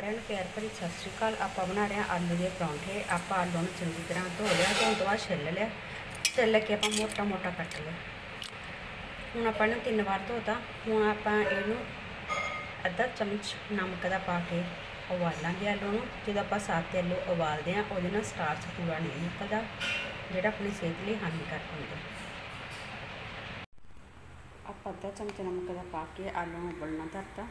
ਸਾਰਿਆਂ ਨੂੰ ਪਿਆਰ ਭਰੀ ਸਤਿ ਸ਼੍ਰੀ ਅਕਾਲ। ਆਪਾਂ ਬਣਾ ਰਹੇ ਹਾਂ ਆਲੂ ਦੇ ਪਰੌਂਠੇ। ਆਪਾਂ ਆਲੂ ਨੂੰ ਚੰਗੀ ਤਰ੍ਹਾਂ ਧੋ ਲਿਆ ਧੋਣ ਤੋਂ ਬਾਅਦ ਛਿੱਲ ਲਿਆ। ਛਿੱਲ ਕੇ ਆਪਾਂ ਮੋਟਾ ਮੋਟਾ ਕੱਟ ਲਿਆ। ਹੁਣ ਆਪਾਂ ਇਹਨੂੰ ਤਿੰਨ ਵਾਰ ਧੋਤਾ। ਹੁਣ ਆਪਾਂ ਇਹਨੂੰ ਅੱਧਾ ਚਮਚ ਨਮਕ ਦਾ ਪਾ ਕੇ ਉਬਾਲਾਂਗੇ ਆਲੂ ਨੂੰ। ਜਦੋਂ ਆਪਾਂ ਸਾਤੇ ਆਲੂ ਉਬਾਲਦੇ ਹਾਂ, ਉਹਦੇ ਨਾਲ ਸਟਾਰਚ ਪੂਰਾ ਨਹੀਂ ਨਿਕਲਦਾ, ਜਿਹੜਾ ਆਪਣੀ ਸਿਹਤ ਲਈ ਹਾਨੀਕਾਰਕ ਹੁੰਦਾ ਆਪਾਂ ਅੱਧਾ ਚਮਚ ਨਮਕ ਦਾ ਪਾ ਕੇ ਆਲੂ ਨੂੰ ਉਬਲਣਾ ਧਰਤਾ।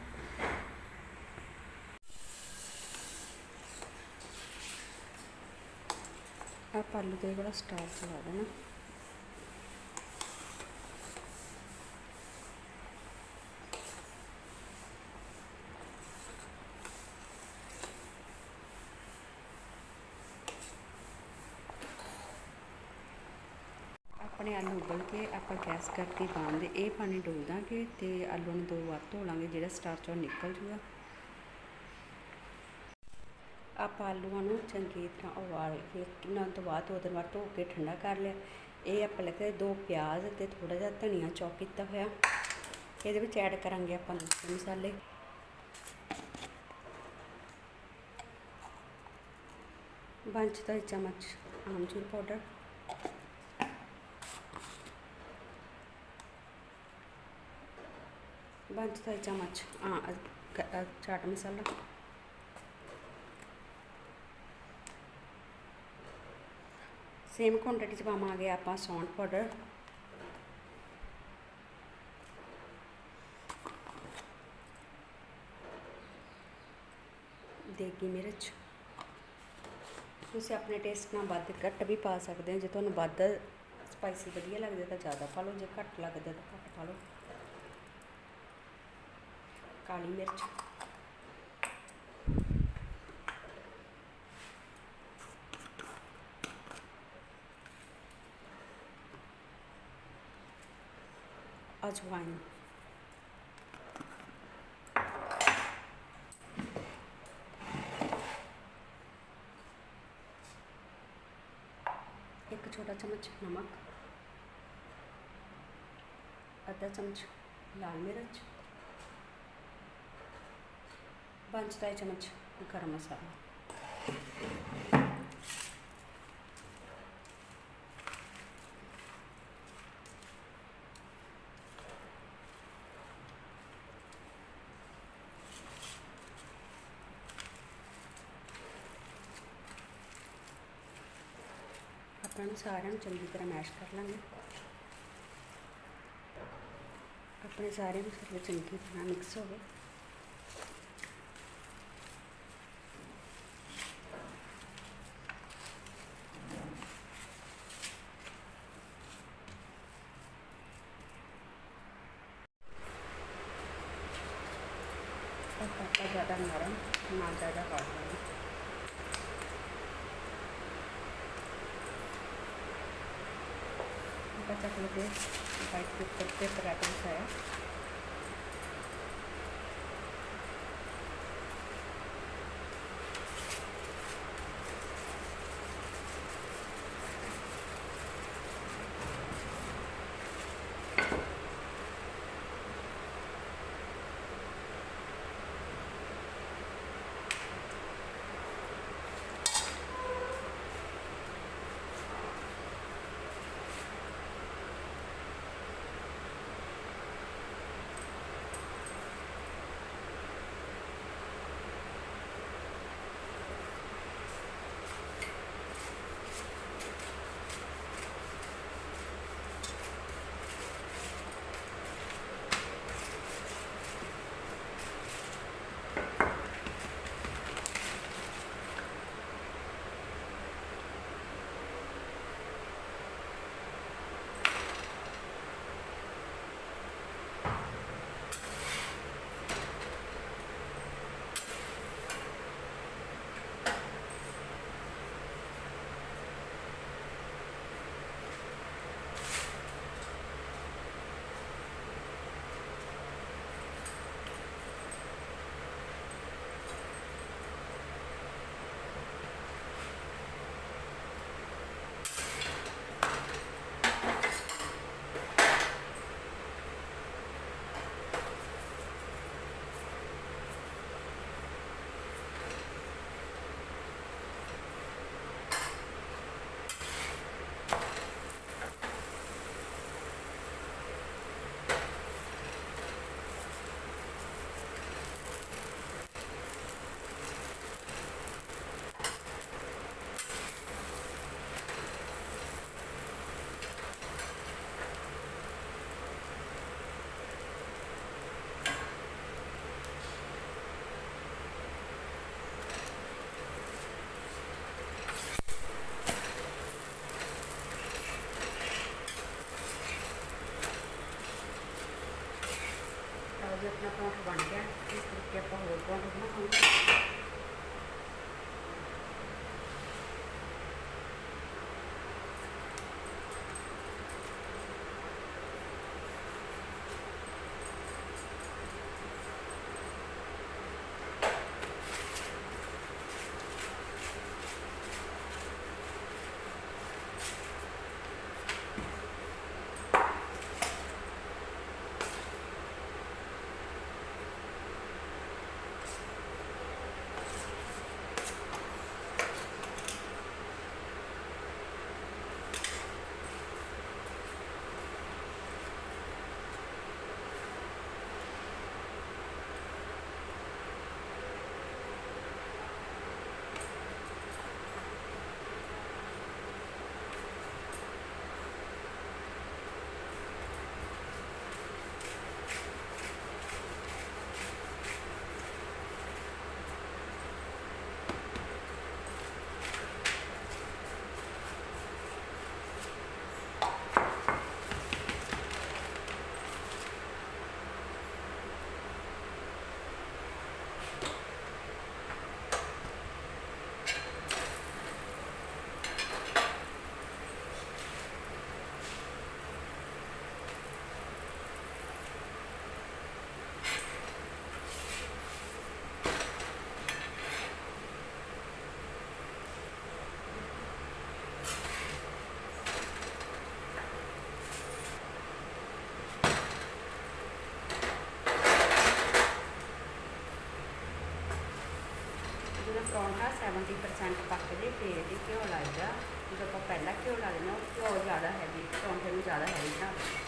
ਆਪਾਂ ਆਲੂ ਦੇ ਬੜਾ ਸਟਾਰਚ ਦੇਣਾ। ਆਪਣੇ ਆਲੂ ਉਬਲ ਕੇ ਆਪਾਂ ਗੈਸ ਕਰਕੇ ਬੰਦ ਇਹ ਪਾਣੀ ਡੋਲ ਦਾਂਗੇ ਤੇ ਆਲੂ ਨੂੰ ਦੋ ਵਾਰ ਧੋ ਲਾਂਗੇ, ਜਿਹੜਾ ਸਟਾਰਚ ਉਹ ਨਿਕਲ ਜੂਗਾ ਆਪਾਂ ਆਲੂਆਂ ਨੂੰ ਚੰਗੀ ਤਰ੍ਹਾਂ ਉਬਾਲ ਕੇ ਕਿੰਨਾ ਤੋਂ ਬਾਅਦ ਦੋ ਤਿੰਨ ਵਾਰ ਧੋ ਕੇ ਠੰਡਾ ਕਰ ਲਿਆ। ਇਹ ਆਪਾਂ ਲੱਗੇ ਦੋ ਪਿਆਜ਼ ਤੇ ਥੋੜਾ ਜਿਹਾ ਧਨੀਆ ਚੌਕ ਕੀਤਾ ਹੋਇਆ। ਇਹਦੇ ਵਿੱਚ ਐਡ ਕਰਾਂਗੇ ਆਪਾਂ ਦੂਸਰੇ ਮਸਾਲੇ। ਪੰਜ ਦਾ ਚਮਚ ਆਮਚੂਰ ਪਾਊਡਰ। ਪੰਜ ਦਾ ਚਮਚ ਆ ਚਾਟ ਮਸਾਲਾ। ਸੇਮ ਕੁਆਂਟੀਟੀ ਚ ਪਾਵਾਂਗੇ ਆਪਾਂ ਸੌਂਠ ਪਾਊਡਰ ਦੇਗੀ ਮਿਰਚ। ਤੁਸੀਂ ਆਪਣੇ ਟੇਸਟ ਨਾਲ ਵੱਧ ਘੱਟ ਵੀ ਪਾ ਸਕਦੇ ਹੋ। ਜੇ ਤੁਹਾਨੂੰ ਵੱਧ ਸਪਾਈਸੀ ਵਧੀਆ ਲੱਗਦਾ ਤਾਂ ਜ਼ਿਆਦਾ ਪਾ ਲਓ। ਜੇ ਘੱਟ ਲੱਗਦਾ ਤਾਂ ਘੱਟ ਪਾ ਲਓ। ਕਾਲੀ ਮਿਰਚ। ਅਜਵਾਇਨ ਇੱਕ ਛੋਟਾ ਚਮਚ ਨਮਕ ਅੱਧਾ ਚਮਚ ਲਾਲ ਮਿਰਚ ਪੰਜ ਦਾ ਚਮਚ ਗਰਮ ਮਸਾਲਾ। ਆਪਾਂ ਨੂੰ ਸਾਰਿਆਂ ਨੂੰ ਚੰਗੀ ਤਰ੍ਹਾਂ ਮੈਸ਼ ਕਰ ਲਾਂਗੇ। ਆਪਣੇ ਸਾਰੇ ਮਸਾਲੇ ਚੰਗੀ ਤਰ੍ਹਾਂ ਮਿਕਸ ਹੋ ਗਏ। ਆਪਾਂ ਜ਼ਿਆਦਾ ਨਰਮ ਨਾ ਜ਼ਿਆਦਾ ਹਾਰਡ ਆਪਾਂ ਚੱਕ ਲਗੇ ਵਾਈਟ ਪੇਪਰ ਤੇ ਪਰਾਠਾ ਸਾਇਆ ਜਦੋਂ ਆਪਣਾ ਪਰੌਂਠਾ ਬਣ ਗਿਆ। ਪਰੌਂਠਾ 70% ਪੱਕ ਜੇ, ਫੇਰ ਹੀ ਘਿਓ ਲੱਗਦਾ ਜਦੋਂ ਆਪਾਂ ਪਹਿਲਾਂ ਘਿਓ ਲਾ ਦਿੰਦੇ ਹਾਂ, ਉਹ ਘਿਓ ਜ਼ਿਆਦਾ ਹੈਵੀ ਪਰੌਂਠੇ ਨੂੰ ਜ਼ਿਆਦਾ ਹੈਵੀ ਬਣਾ ਦਿੰਦਾ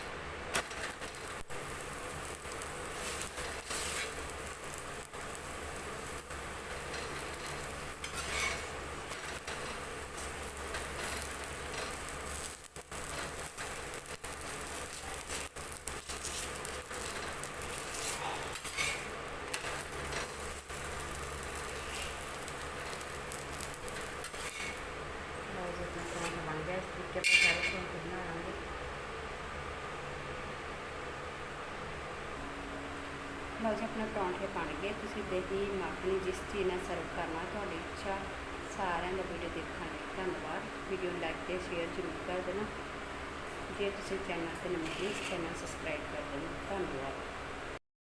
ਲਓ ਜੀ ਆਪਣਾ ਪਰੌਂਠਾ ਬਣ ਗਿਆ ਇਸ ਤਰੀਕੇ ਆਪਾਂ ਸਾਰੇ ਪਰੌਂਠੇ ਬਣਾ ਲਾਂਗੇ ਲਓ ਜੀ ਆਪਣੇ ਪਰੌਂਠੇ ਬਣ ਗਏ। ਤੁਸੀਂ ਦਹੀਂ ਮੱਖਣੀ ਜਿਸ ਚੀਜ਼ ਨਾਲ ਸਰਵ ਕਰਨਾ, ਤੁਹਾਡੀ ਇੱਛਾ ਸਾਰਿਆਂ ਦਾ ਵੀਡੀਓ ਦੇਖਣ ਲਈ ਧੰਨਵਾਦ ਵੀਡੀਓ ਲਾਈਕ ਤੇ ਸ਼ੇਅਰ ਜ਼ਰੂਰ ਕਰ ਦੇਣਾ। ਜੇ ਤੁਸੀਂ ਚੈਨਲ ਤੇ ਨਵੇਂ ਹੋ ਚੈਨਲ ਸਬਸਕ੍ਰਾਈਬ ਕਰ ਦੇਣਾ। ਧੰਨਵਾਦ।